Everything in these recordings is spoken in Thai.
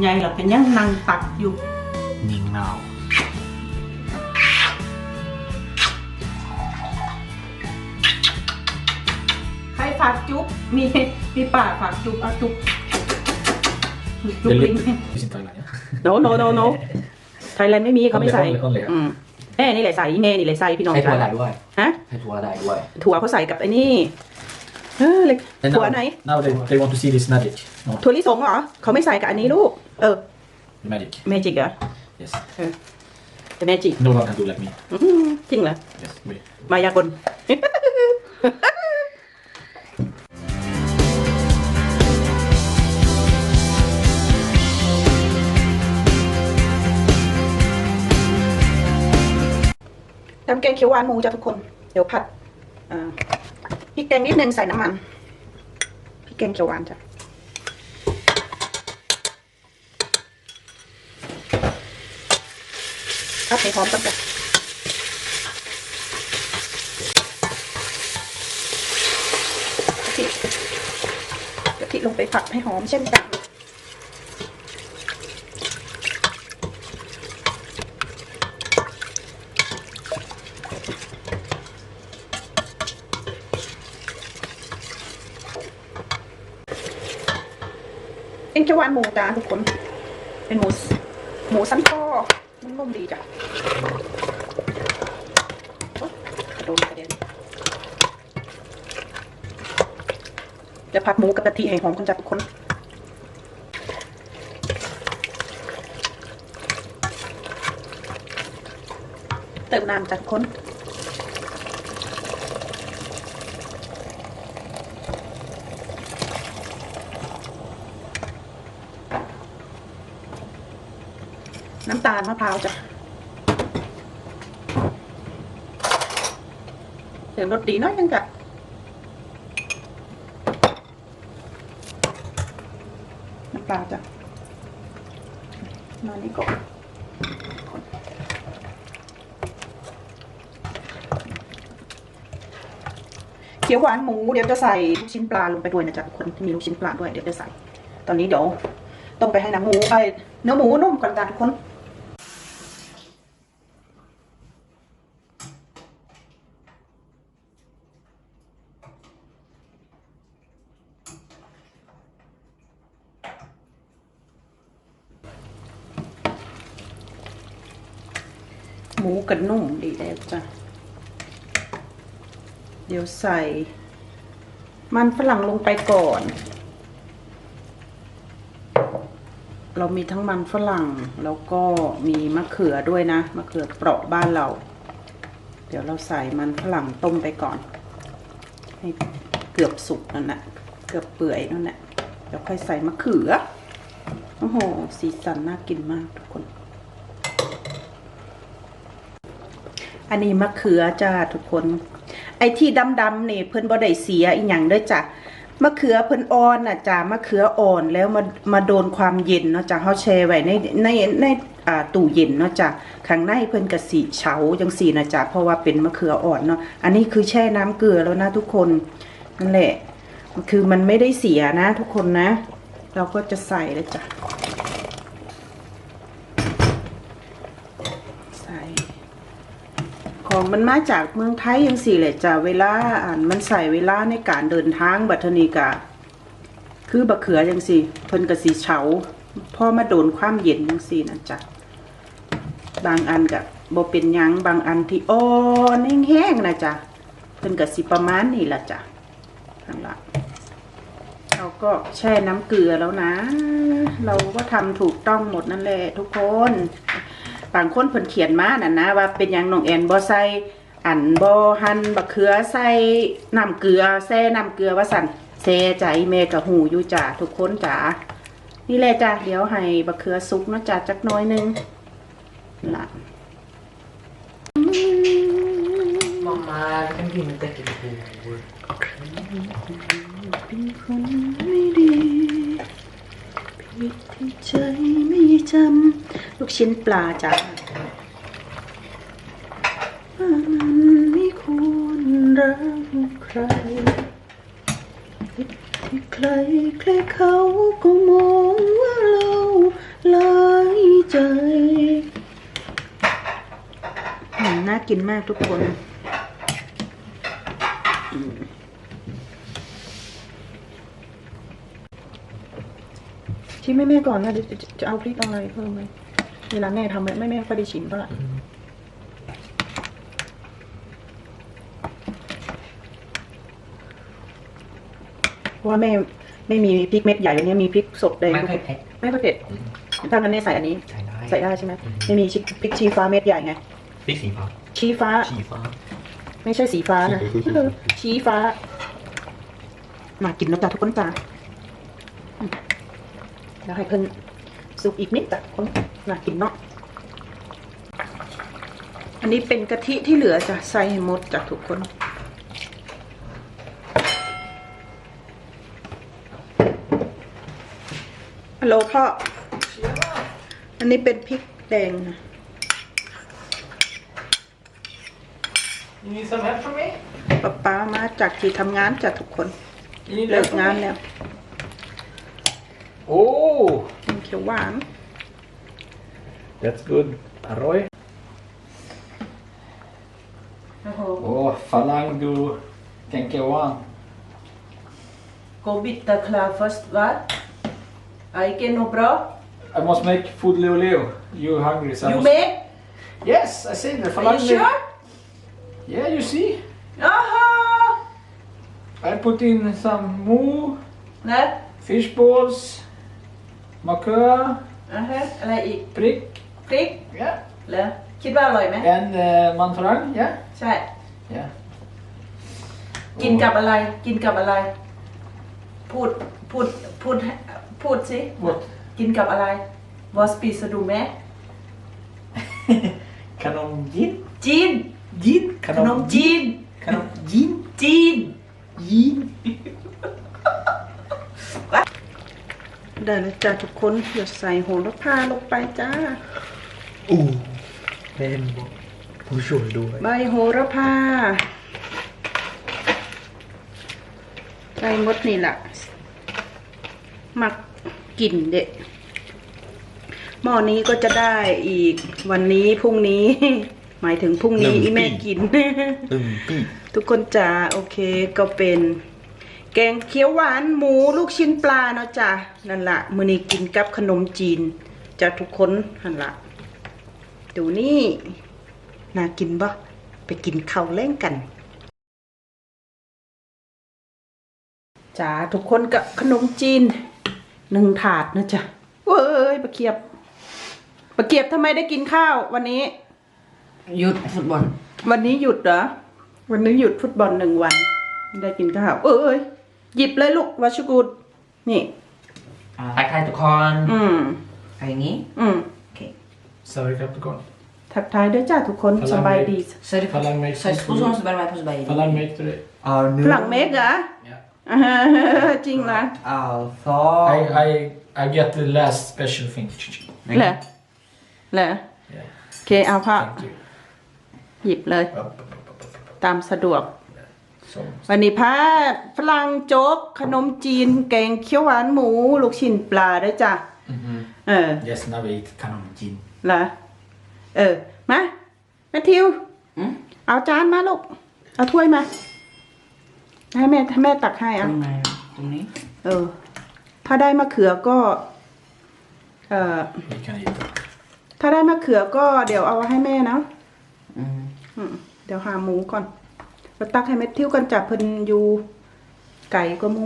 ใหญ่เราเป็นยังนั่งตักอยู่นิ่งเนาใครฝากจุ๊บมีมีป่าฝากจุ๊บเอาจุ๊บจุ๊บ Det är ลิง lite... Det finns inte Thailand, ja. no no no no ไทยแลนด์ไม่มีเขาไม่ใส่ห้องเลยครับ อืมแม่นี่แหละใส่แม่นี่แหละใส่พี่น้องให้ทัวร์ใส่ได้ด้วยฮะให้ทัวร์ได้ด้วยถั่วเขาใส่กับไอ้นี่เออเลย And ถั่ว now, ไหน now they, they want to see this magic. No, ถั่วลิสงเหรอเขาไม่ใส่กับอันนี้ลูก เออ magic. เมจิกเหรอ Yes. แต่เมจิก No one can do like me. จริงเหรอ Yes, wait. มายากล ทำแกงเขียวหวานหมูจ้ะทุกคน เดี๋ยวผัดอ่าพริกแกงนิดนึงใส่น้ำมันพริกแกงเขียวหวานจ้ะ ผัดให้หอมก่อนจ้ะกะทิกะทิลงไปผัดให้หอมเช่นกันเป็นเขียวหวานหมูจ้าทุกคน เป็นหมูหมูสันคอ นุ่มๆดีจ้ะโอ๊ยกระโดนกระเด็นจะผัดหมูกับกะทิให้หอมกันจ้ะทุกคนเติมน้ำจ้ะทุกคน น้ำตาลมะพร้าวจ้ะเสียงรสดีน้อยยังจ้ะน้ำปลาจ้ะมานี่ก่อนเขียวหวานหมูเดี๋ยวจะใส่ลูกชิ้นปลาลงไปด้วยนะจ๊ะคนที่มีลูกชิ้นปลาด้วยเดี๋ยวจะใส่ ตอนนี้เดี๋ยวต้องไปให้น้ำหมูไอ้เนื้อหมูนุ่มก่อนจ้ะทุกคน มูกระนุ่มดีแล้วจ้ะ เดี๋ยวใส่ มันฝรั่งลงไปก่อน เรามีทั้งมันฝรั่งแล้วก็มีมะเขือด้วยนะ มะเขือเปราะบ้านเรา เดี๋ยวเราใส่มันฝรั่งต้มไปก่อน ให้เกือบสุกนั่นแหละเกือบเปื่อยนั่นแหละเดี๋ยวค่อยใส่มะเขือ โอ้โห สีสันน่ากินมากทุกคน อันนี้มะเขือจ้าทุกคน ไอ้ที่ดำๆนี่เพิ่นบ่ได้เสียอีหยังด้อจ้ะมะเขือเพิ่นอ่อนน่ะจ้ามะเขืออ่อนแล้วมามาโดนความเย็นเนาะจ้ะเฮาแช่ไว้ในในในอ่าตู้เย็นเนาะจ้ะข้างในเพิ่นก็สิเฉาจังซี่นะจ้ะเพราะว่าเป็นมะเขืออ่อนเนาะอันนี้คือแช่น้ำเกลือแล้วนะทุกคนนั่นแหละ คือมันไม่ได้เสียนะ ทุกคนนะ เราก็จะใส่เลยจ้ะใส่ ของมันมาจากเมืองไทยยังสี่แหละจ้ะเวลาอ่านมันใส่เวลาในการเดินทางบัดเทอนีกะ คือบะเขือยังสี่เพิ่นกะสีเฉาพอมาโดนความเย็นยังสี่นะจ๊ะบางอันกะบ่เป็นยังบางอันที่อ่อนแห้งๆนะจ๊ะเพิ่นกะสิประมาณนี้ละจ้ะข้างลังเราก็แช่น้ำเกลือแล้วนะ เราก็ทำถูกต้องหมดนั่นแหละทุกคน บางคนเพิ่นเขียนมาน่ะนะว่าเป็นหยังน้องแอนบ่ใส่อันบ่หั่นบักเขือใส่น้ำเกลือแซ่น้ำเกลือว่าสั่นแซ่ใจแม่กับหูอยู่จ้าทุกคนจ้านี่แหละจ้าเดี๋ยวให้บักเขือสุกเนาะจ้าจักหน้อยหนึงล่ะ Mamma, vi kan gå in och täcka lite hår. เป็นคนไม่ดีผิดที่ใจไม่จำ ลูกชิ้นปลาจ้ามันไม่ควรรักใครที่ใครใครเขาก็มองว่าเราใจอืมน่ากินมากทุกคนชิมแม่แม่ๆก่อนนะเดี๋ยวจะจะเอาพริกเอาอะไรเพิ่มไหม เวลาแม่ทำแม่แม่ไม่ค่อยได้ชิมเท่าไหร่เพราะว่าแม่ไม่มีพริกเม็ดใหญ่อย่างเงี้ยมีพริกสดแดงไม่ค่อยเผ็ด ไม่ค่อยเผ็ดถ้างั้นเนี่ยใส่อันนี้ ใส่ได้ ใส่ได้ใช่ไหมไม่มีชิพริกชี้ฟ้าเม็ดใหญ่ไงพริกสีฟ้าชี้ฟ้า สีฟ้า ไม่ใช่สีฟ้านะเออชี้ฟ้า มากินแล้วจ้ะทุกคนจ้าอืมแล้วให้เพิ่น สุกอีกนิดจ้ะคนมากินเนาะอันนี้เป็นกะทิที่เหลือจ้ะใส่ให้หมดจ้ะทุกคนฮัลโหลพ่ออันนี้เป็นพริกแดงนะ You need some help from me? ป๊าป๊ามาจากที่ทำงานจากทุกคน You need เลิก help from งาน me? แล้ว Oh, กิน เขียวหวาน That's good. Aroy. โอ้โห Oh, falang du kenkewang. โควิดตะคลาฟัสวัดไอเกนโนบรอ I must make food Leo Leo. You hungry? So I ยู must- เมก Yes, I see the Are falang. you sure? Yeah, you see. อ้าฮะ I put in some moo, นะ fish balls, makör, อ่าฮะอะไรอีก prick. พริก Yeah. เหรอคิดว่าอร่อยไหม And uh, manfarang. Yeah. ใช่ Yeah. กินกับอะไร กินกับอะไร พูด พูด พูด พูดสิ What? กินกับอะไรวอสปีสดูไหม Kanon gin. จีน Gin. ขนมจีน Kanon gin. จีน Gin. ได้แล้วจ้าทุกคนเดี๋ยวใส่โหระพาลงไปจ้า Ooh. Men ผู้ช่วยด้วยใบโหระพาใส่หมดนี่แหละหมักกลิ่นเด็ดหม้อนี้ก็จะได้อีกวันนี้พรุ่งนี้ หมายถึงพรุ่งนี้หนึ่งอีแม่ปีกินตึงปี้ทุกคนจ๋าโอเคก็เป็น แกงเขียวหวานหมูลูกชิ้นปลาเนาะจ้ะนั่นละมือนี้กินกับขนมจีนจ้ะทุกคนหันละดูนี่น่ากินบ่ไปกินข้าวเล่งกันจ้าทุกคนกับขนมจีนหนึ่งถาดนะจ๊ะเว้ยปะเกียบปะเกียบทำไมได้กินข้าววันนี้ หยุดฟุตบอล วันนี้หยุดเหรอวันนี้หยุดฟุตบอลหนึ่งวัน ได้กินข้าว เอ้ย หยิบเลยลูกวัชกุลนี่ทักทายทุกคนอืมอะไรอย่างนี้ อืมโอเค Sorry, Capricorn. ทักทายด้วยจ้าทุกคนสบายดี Så är det Falang make Så är det food. två som spelar med på Sverige. Falang make today. Ja, nu. ฝรั่งเมกเหรอ Yeah. อ่าฮะจริงเหรอ Alltså. I, I, I get the last special thing. เหรอเหรอ Yeah. โอเคเอาพ่อ Thank you. หยิบเลย Up, up, up, up, up. ตามสะดวก So, วันนี้พาฝรั่งโจ๊กขนมจีน แกงเขียวหวานหมู ลูกชิ้นปลาด้วยจ้ะเออ yes, now we eat kanon gin. เหรอเออ มาแมทธิวอืมเอาจานมาลูก เอาถ้วยมา ให้แม่ให้แม่ตักให้ตรอะงไหนตรงนี้ เออ ถ้าได้มะเขือก็ เอ่อ We can eat that. ถ้าได้มะเขือก็เดี๋ยวเอาให้แม่นะอืมอืมเดี๋ยวหาหมูก่อน เราตักให้แมทธิวกันจับเพิ่นอยู่ไก่ก็หมู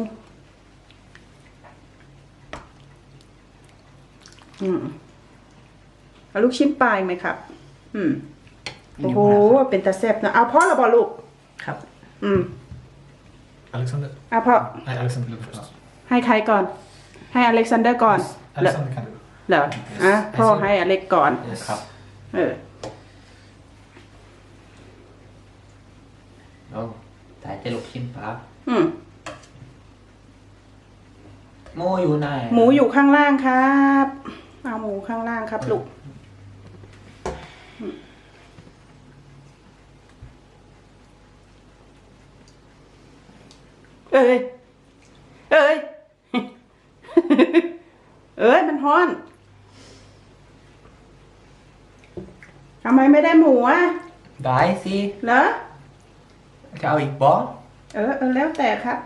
อืมเอาลูกชิ้นปลาอีกไหมครับ อืมโอ้โหเป็นตาแซ่บนะเอาพ่อละบอลูก ครับ อืม Alexander? เอาพ่อ Nej, Alexander look first. ให้ใครก่อน ให้อเล็กซานเดอร์ก่อนเหรอ Alexander can do. เหรออะพ่อให้อเล็กก่อน Yes. เออโอ้แต่ จะลูกชิ้นปลาอืมหมูอยู่ไหนหมูอยู่ข้างล่างครับเอาหมูข้างล่างครับลูกอืมเอ้ย เอ้ย เอ้ย มันฮ้อน ทำไมไม่ได้หมูอะ ได้สิ เหรอ จะเอาอีกบ่เออเออแล้วแต่ครับ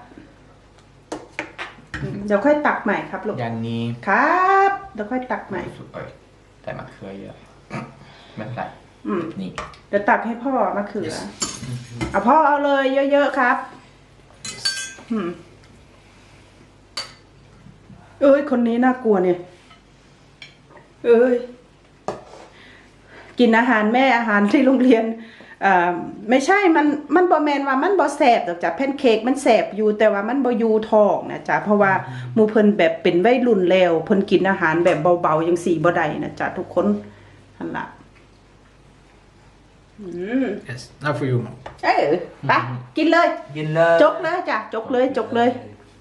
อืมเดี๋ยวค่อยตักใหม่ครับลูกอย่างนี้ครับ เดี๋ยวค่อยตักใหม่เอ้ยแต่มะเขือเยอะไม่เป็นไรอืมนี่ เดี๋ยวตักให้พ่อมะเขือเอาพ่อเอาเลยเยอะๆครับ อืม เอ้ย คนนี้น่ากลัวเนี่ย เอ้ย กินอาหารแม่อาหารที่โรงเรียนอ่า ไม่ใช่ มัน มันบอแมนว่ามันบอแสบหรอกจ้ะแพนเค้กมันแสบอยู่แต่ว่ามันบอยู่ท้องนะจ๊ะเพราะว่าหมูเพิ่นแบบเป็นวัยรุ่นแล้วเพิ่นกินอาหารแบบเบาๆยังสี่บ่ได้นะจ๊ะทุกคนหันละอืม Yes, now for you, mom. เออไปกินเลย กินเลยจกเลยจ้ะจกเลยจกเลย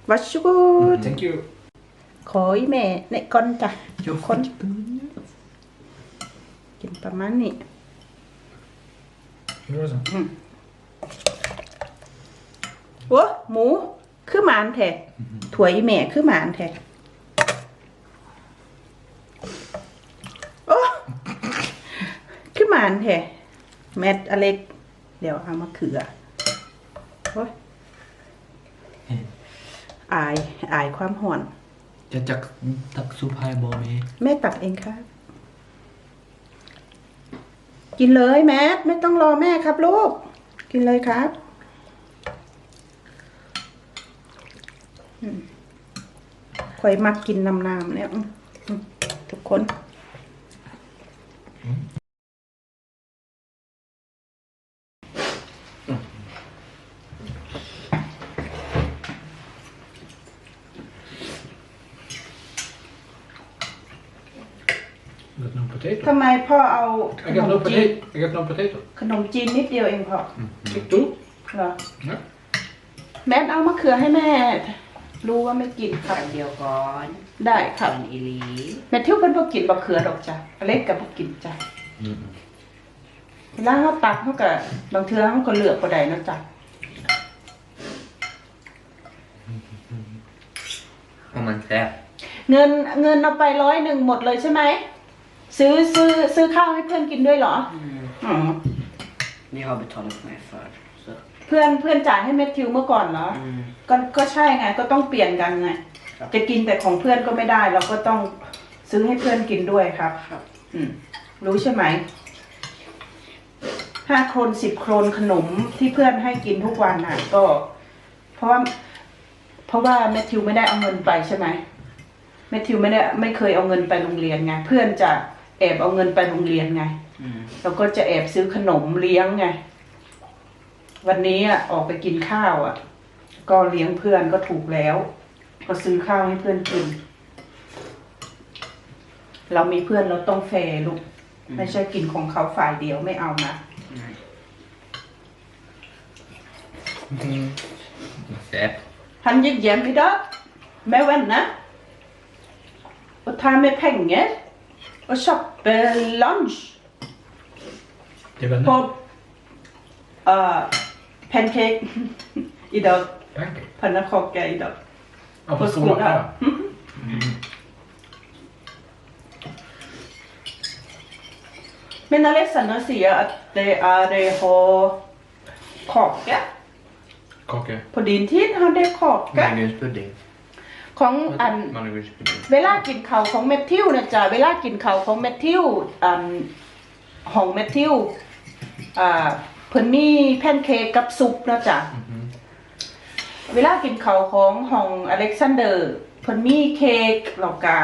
วัชกูด Thank you. ขออีแม่ในก่อนจ้ะจุกคนกินประมาณนี้ Here was it. โอ้หมู คือหมานแท้ถั่วอีแม่คือหมานแท้โอ้คือหมานแท้แมทอเล็ก เดี๋ยวเอามาเขือโอ้ยอาย อายความห่อน จะจักตักซุปให้บ่แม่แม่ตักเองครับ กินเลยแมทไม่ต้องรอแม่ครับลูก กินเลยครับค่อยมักกินน้ำน้ำเนี่ยทุกคน I got no potato. ทำไมพ่อเอาข I น got ม no จีน potato. I got no potato. ขนมจีนนิดเดียวเองพอ Take two. เหรอ Yeah. แมทเอามะเขือให้แม่ รู้ว่าไม่กินครับ เดียวก่อนได้ครับอีหลีแม่ทิวเป็นพวกกินบะเขือดอกจ้ะอเล็กกับพวกกินจ้ะเวลาเขาตักเขาก็บางเทื่อเขาก็เลือกก็ได้นะจ๊ะเพราะมันแซ่บเงินเงินเอาไปร้อยหนึ่งหมดเลยใช่ไหม ซื้อซื้อซื้อข้าวให้เพื่อนกินด้วยเหรอ อ๋อ Ni har betalat mig för. Så. เพื่อนเพื่อนจ่ายให้แมทธิวเมื่อก่อนเหรอ Mm. ก็ก็ใช่ไงก็ต้องเปลี่ยนกันไงครับจะกินแต่ของเพื่อนก็ไม่ได้ เราก็ต้องซื้อให้เพื่อนกินด้วยครับ ครับ อืมรู้ใช่ไหมห้าโครนสิบโครนขนมที่เพื่อนให้กินทุกวันน่ะก็ เพราะว่า เพราะว่าแมทธิวไม่ได้เอาเงินไปใช่ไหมแมทธิวไม่ได้ไม่เคยเอาเงินไปโรงเรียนไงเพื่อนจะ แอบเอาเงินไปโรงเรียนไง Mm. เราก็จะแอบซื้อขนมเลี้ยงไง วันนี้อะออกไปกินข้าวอะ ก็เลี้ยงเพื่อนก็ถูกแล้ว ก็ซื้อข้าวให้เพื่อนกิน เรามีเพื่อนเราต้องแฟร์ลูกไม่ใช่กินของเขาฝ่ายเดียวไม่เอานะ Nej. แซ่บ Han gick hem idag med vänner och tar med pengar och köper og kjappe lunsj på uh, pancake Idag. dag. Pannekaker i dag. Ja, på skolan. Ja. Mhm. Mm. Mina läsare säger att det är ha kaka. Kaka. På din tid hade kaka. Magnuspudding. ของอัน Margarinspudding เวลากินข้าวของแมทธิวนะจ๊ะเวลากินข้าวของแมทธิวอันของแมทธิวอ่าเพิ่นมีแพนเค้กกับซุปนะจ๊ะเวลากินข้าวของของอเล็กซานเดอร์เพิ่นมีเค้กแล้วก็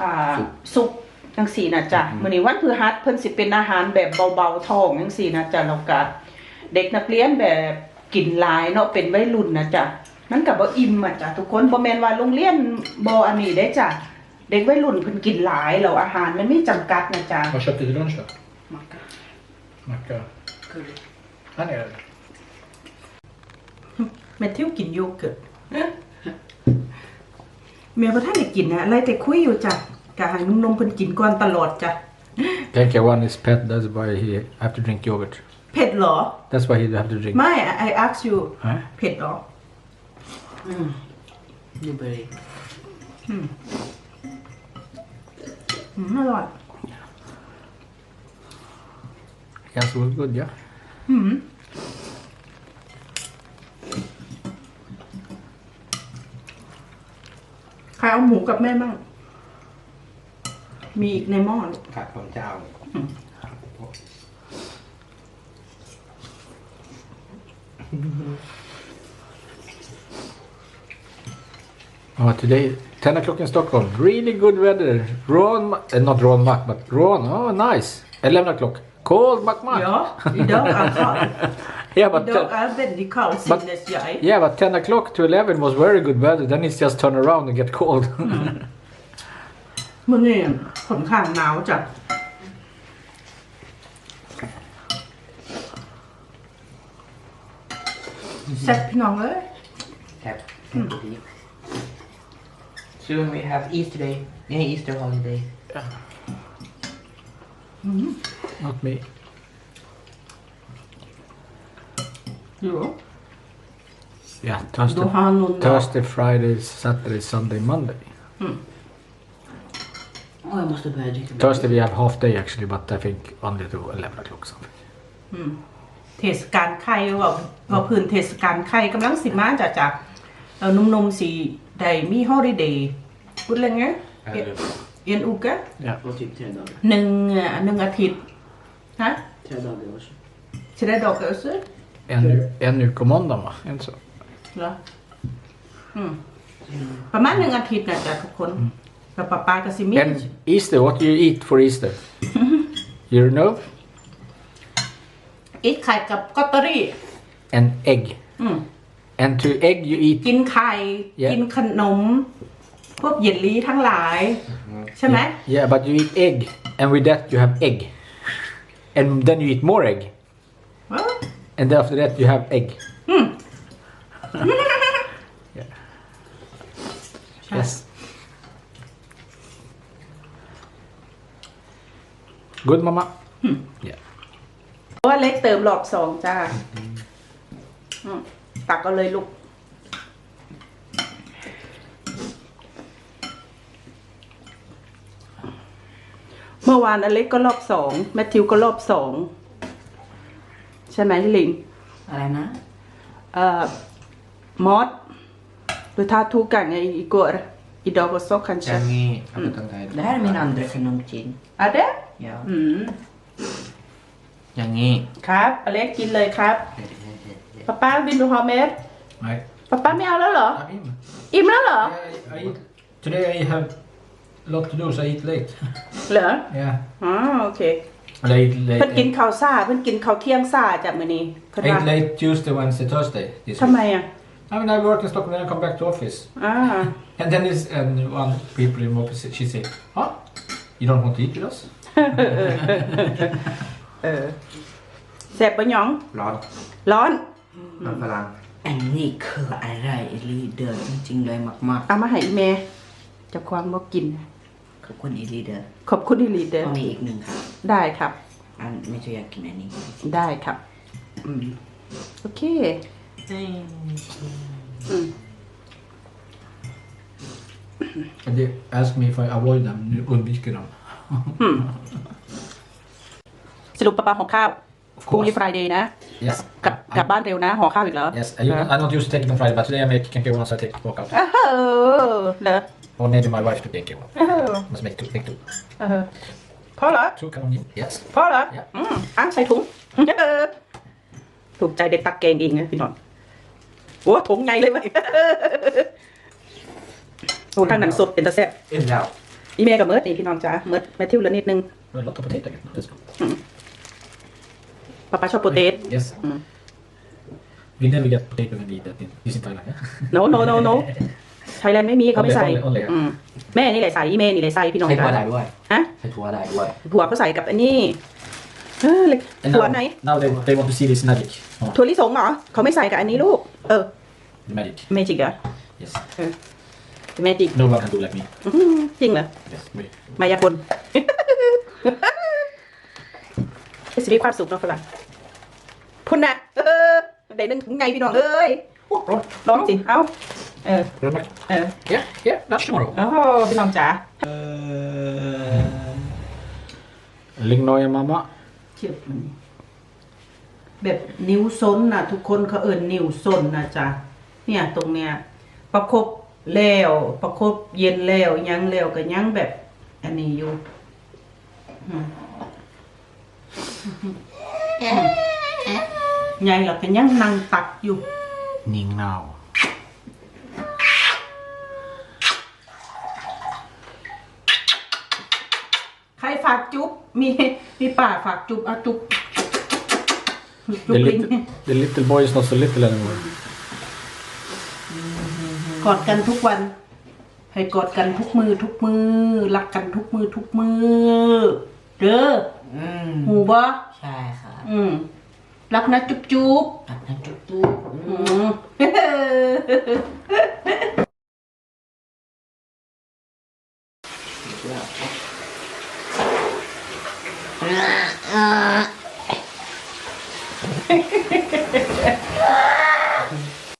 อ่าซุปจังสี่นะจ๊ะมื้อนี้วันพฤหัสเพิ่นสิเป็นอาหารแบบเบาๆท้องจังสี่นะจ๊ะแล้วก็เด็กนักเรียนแบบกินหลายเนาะเป็นวัยรุ่นนะจ๊ะ มันก็บ่อิ่มอะจ้ะทุกคนบ่แม่นว่าโรงเรียนบ่อันนี้ได้จ้ะเด็กวัยรุ่นเพิ่นกินหลายแล้วอาหารมันมีจำกัดนะจ๊ะ Vad köpte du till lunch då? Macka. Macka. Curry. Här nere. แมทธิวกินโยเกิร์ตเมียพระท่านได้กินนะอะไรแต่คุยอยู่จ้ะกะให้นุ่มนมๆเพิ่นกินก่อนตลอดจ้ะ Pancake one is pet. That's why he have to drink yogurt. เผ็ดเหรอ That's why he have to drink. ไม่ I ask you Huh? เผ็ดเหรอ Nu börjar det. อืมอร่อย Yes, was good, yeah. หืมใครเอาหมูกับแม่บ้าง มีอีกในหม้อลูกครับผมจะเอา Oh, today, 10 o'clock in Stockholm. Really good weather. Ron, uh, not Ron Mack, but Ron. Oh, nice. 11 o'clock. Cold Mack Mack. Ja, idag är kallt. Yeah, but, Idag te- är väldigt kallt, But- synes jag. yeah, but 10 o'clock to 11 was very good weather. Then it's just turn around and get cold. มื่อนี้ค่อนข้างหนาวจัดแซ่บพี่น้องเลย Tap. Soon we have Easter day. Yeah, Easter holiday. not me. อยู่ Yeah, ดู Thursday, ฮานุน Thursday, Friday, Saturday, Sunday, Monday. Åh, jag måste börja dricka mer. Thursday we have half day actually, but I think only to 11 o'clock something. เทศกาลไข่ว่าว่าพื้นเทศกาลไข่กำลังสิมาจ้ะจ้ะเออนุ่มๆสีได้มีฮอลิเดย์ พูดเลยไงเอ็นเอ็นอุกะ Yeah. Och typ tre dagar. หนึ่งอะหนึ่งอาทิตย์ฮะ Tre dagar också. จะได้ดอกเออซื้อ En, en uke och måndag va? En så. เหรออืมประมาณหนึ่งอาทิตย์นะจ้ะทุกคนแล้วป้าป้ากับซิมี่ And Easter, what do you eat for Easter? you know? อีทไข่กับกอตเตอรี่ An egg. อืม And to egg you eat กินไข่ Yeah. กินขนม พวกเยลลี่ทั้งหลาย ใช่ไหม Yeah, but you eat egg, and with that you have egg, and then you eat more egg, เอ้า and then after that you have egg. ใช่ Yes. Good, Mama. Yeah. เพราะว่าเล็กเติมหลอดสองจ้าอืมตักก็เลยลูก มื่อวานอเล็กก็รอบสองแมทธิวก็รอบสองใช่ไหมลิง Arena? เอ่อมอสดูท่าทุกันไงอีกอร์อีดอกก็ซอกคันเช Changi. Apa tang tayo? Det här är min andra kanontin. อะเด้ Ja. อืม Changi. ครับ อเล็กกินเลยครับป้าป้าวินดูฮอมเมส I, ป้าป้าไม่เอาแล้วเหรอ I'm in. อิ่มแล้วเหรอ I, eat, today I have a lot to do, so I eat late. เหรอ Yeah. อ๋อโอเค And I eat late. เพิ่นกินข้าวซ่าเพิ่นกินข้าวเที่ยงซ่าจากมื้อนี้เพิ่น I ว่า eat late Tuesday, Wednesday, Thursday. This ทำไมอะ week. I mean, I work in Stockholm, then I come back to office. อ่า And then this, and one people in office, she say, "Huh? You don't want to eat with us?" เออแซ่บปะหยอง Lord. ร้อน Man falang. อันนี้คืออะไรลีเดอร์จริงๆเลยมากเอามาให้อีแม่เจะความบ่กินๆข อบคุณอีลีเดอร์ขอบคุณที่ลีดเดอร์ก็มีอีกหนึ่งครับ ได้ครับอันไม่ใช่อยากกินอันนี้ ได้ครับ อืม โอเคอืม And they ask me if I avoid them, nu undviker dem. สรุปปะปาของข้าว Of พรุ่งนี้ course. Friday นะ Yes. กลับกลับบ้านเร็วนะห่อข้าวอีกแล้ว Yes, I, I not used to take it on Friday, but today I make kinky one, so I take walk out. เออเหรอ Or maybe my wife to kinky one. เออ Must make two, take two. เออพอเหรอ Two can you? Yes. พอเหรอ Yeah. อืมอะใส่ถุง เออถูกใจเด็กตักแกงเองนะพี่นอนโอ้ถุงไงเลยเว้ยโอ้ทางหนังสดเป็นตะแซ่บ In and out. อีเมลกับเมิร์ดนี่พี่น้องจ้าเมิร์ดแมทธิวเหลือนิดนึง A lot of potato again. Let's go. ป้าป้าชอบโปรเตส Yes. Mm. We never get potato when we eat that in, this in Thailand, yeah? โนโนโนโน ไทยแลนด์ไม่มีเขาไม่ใส่ Only- only- only อืมแม่นี่แหละใส่อีเมนี่แหละใส่พี่น้องใช้ถั่วได้ด้วยฮะใช้ถั่วได้ด้วย ผัวเขาใส่กับอันนี้เออเลย And ถั่ว now, ไหน now they, they want to see this magic. Oh, ถั่วลิสงเหรอเขาไม่ใส่กับอันนี้ลูก เออ the magic. เมจิกเหรอ Yes. เมจิก No one can do like me. จริงเหรอ Yes, me. มายากล เป็นสิริความสุขเนาะฝรั่งพุ่นนะเออได้นึงถุงไงพี่น้องเอ้ย Oh, right. ร้อนจริงเอ้า เออ Run back. เออ Yeah, yeah, that's tomorrow. โอ้พี่น้องจ๋า Lignoja mamma. เทียบมันแบบนิ้วซ้นน่ะทุกคนเขาเอิ้นนิ้วซ้นนะจ๊ะเนี่ยตรงเนี้ยประคบแล้วประคบเย็นแล้วยังแล้วก็ยังแบบ อันนี้อยู่อืมใหญ่แล้วก็ยังนั่งตักอยู่ Ning now. ใครฝากจุ๊บมีมีป่าฝากจุ๊บเอาจุ๊บจุ๊ The บลิง little, the little boy is not so little anymore. กอดกันทุกวัน ให้กอดกันทุกมือทุกมือรักกันทุกมือทุกมือเด้ออืมหูบ่ใช่ค่ะอืมรักนะจุ๊บจุ๊บรักนะจุ๊บจุ๊บอืมอ Yeah.